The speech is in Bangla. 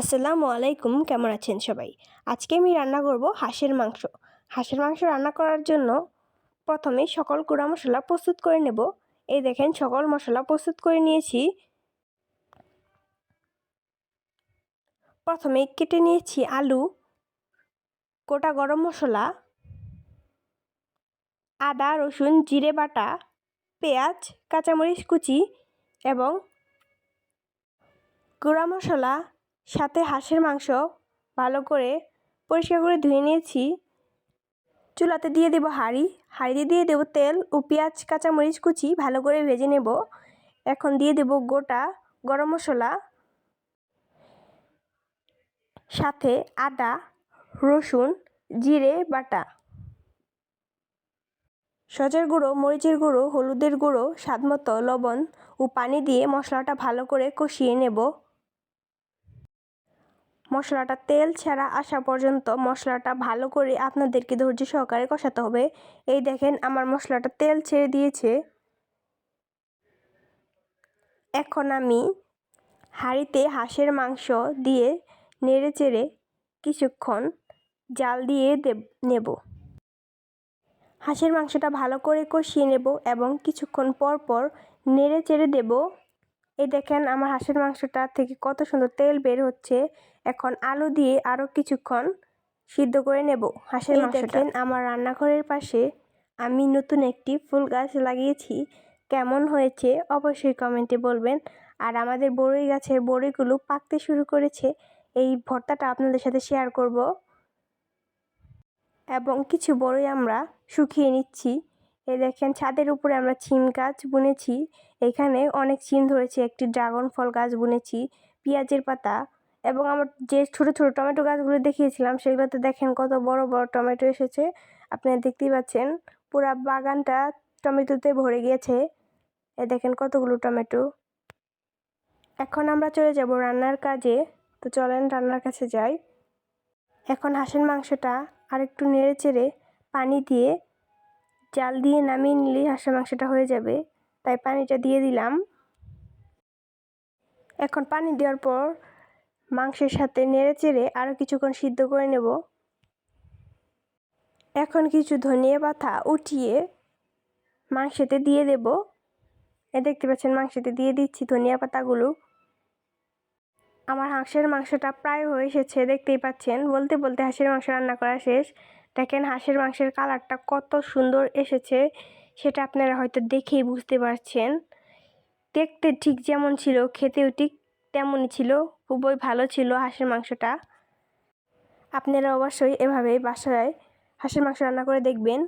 আসসালামু আলাইকুম, কেমন আছেন সবাই? আজকে আমি রান্না করব হাঁসের মাংস। হাঁসের মাংস রান্না করার জন্য প্রথমে সকল গুঁড়া মশলা প্রস্তুত করে নেব। এই দেখেন, সকল মশলা প্রস্তুত করে নিয়েছি। প্রথমে কেটে নিয়েছি আলু, গোটা গরম মশলা, আদা, রসুন, জিরে বাটা, পেঁয়াজ, কাঁচামরিচ কুচি এবং গুঁড়া মশলা সাথে হাঁসের মাংস ভালো করে পরিষ্কার করে ধুয়ে নিয়েছি। চুলাতে দিয়ে দেব হাঁড়ি। হাঁড়িতে দিয়ে দেব তেল ও পেঁয়াজ কাঁচামরিচ কুচি, ভালো করে ভেজে নেব। এখন দিয়ে দেব গোটা গরম মশলা। সাথে আদা, রসুন, জিরে, বাটা। সজের গুঁড়ো, মরিচের গুঁড়ো, হলুদের গুঁড়ো স্বাদমতো লবণ ও পানি দিয়ে মশলাটা ভালো করে কষিয়ে নেব। মশলাটা তেল ছাড়া আসা পর্যন্ত মশলাটা ভালো করে আপনাদেরকে ধৈর্য সহকারে কষাতে হবে। এই দেখেন আমার মশলাটা তেল ছেড়ে দিয়েছে। এখন আমি হাঁড়িতে হাঁসের মাংস দিয়ে নেড়ে চেড়ে কিছুক্ষণ জাল দিয়ে নেব। হাঁসের মাংসটা ভালো করে কষিয়ে নেব এবং কিছুক্ষণ পর পর নেড়ে চেড়ে দেবো। এই দেখেন আমার হাঁসের মাংসটা থেকে কত সুন্দর তেল বের হচ্ছে। এখন আলু দিয়ে আরও কিছুক্ষণ সিদ্ধ করে নেব হাঁসের মাংস দেখেন আমার রান্নাঘরের পাশে আমি নতুন একটি ফুল গাছ লাগিয়েছি। কেমন হয়েছে অবশ্যই কমেন্টে বলবেন। আর আমাদের বড়ই গাছের বড়িগুলো পাকতে শুরু করেছে। এই ভর্তাটা আপনাদের সাথে শেয়ার করব। এবং কিছু বড়ই আমরা শুকিয়ে নিচ্ছি। এই দেখেন ছাদের উপরে আমরা ছিম গাছ বুনেছি। এখানে অনেক সিম ধরেছি, একটি ড্রাগন ফল গাছ বুনেছি, পেঁয়াজের পাতা এবং আমার যে ছোট ছোট টমেটো গাছগুলো দেখিয়েছিলাম, সেগুলোতে দেখেন কত বড় বড় টমেটো এসেছে। আপনারা দেখতেই পাচ্ছেন, পুরা বাগানটা টমেটোতে ভরে গিয়েছে। এ দেখেন কতগুলো টমেটো। এখন আমরা চলে যাব রান্নার কাজে। তো চলেন রান্নার কাছে যাই। এখন হাঁসের মাংসটা আর একটু নেড়ে চেড়ে পানি দিয়ে জাল দিয়ে নামিয়ে নিলেই হাঁসের মাংসটা হয়ে যাবে। তাই পানিটা দিয়ে দিলাম। এখন পানি দেওয়ার পর মাংসের সাথে নেড়ে চেড়ে আরও কিছুক্ষণ সিদ্ধ করে নেব। এখন কিছু ধনিয়া পাতা উঠিয়ে মাংসেতে দিয়ে দেব। এ দেখতে পাচ্ছেন মাংসেতে দিয়ে দিচ্ছি ধনিয়া পাতাগুলো। আমার হাঁসের মাংসটা প্রায় হয়ে এসেছে, দেখতেই পাচ্ছেন। বলতে বলতে হাঁসের মাংস রান্না করা শেষ। দেখেন হাঁসের মাংসের কালারটা কত সুন্দর এসেছে, সেটা আপনারা হয়তো দেখেই বুঝতে পারছেন। দেখতে ঠিক যেমন ছিল, খেতেও ঠিক তেমনই ছিল, খুবই ভালো ছিল হাঁসের মাংসটা। আপনারা অবশ্যই এভাবে বাসায় হাঁসের মাংস রান্না করে দেখবেন।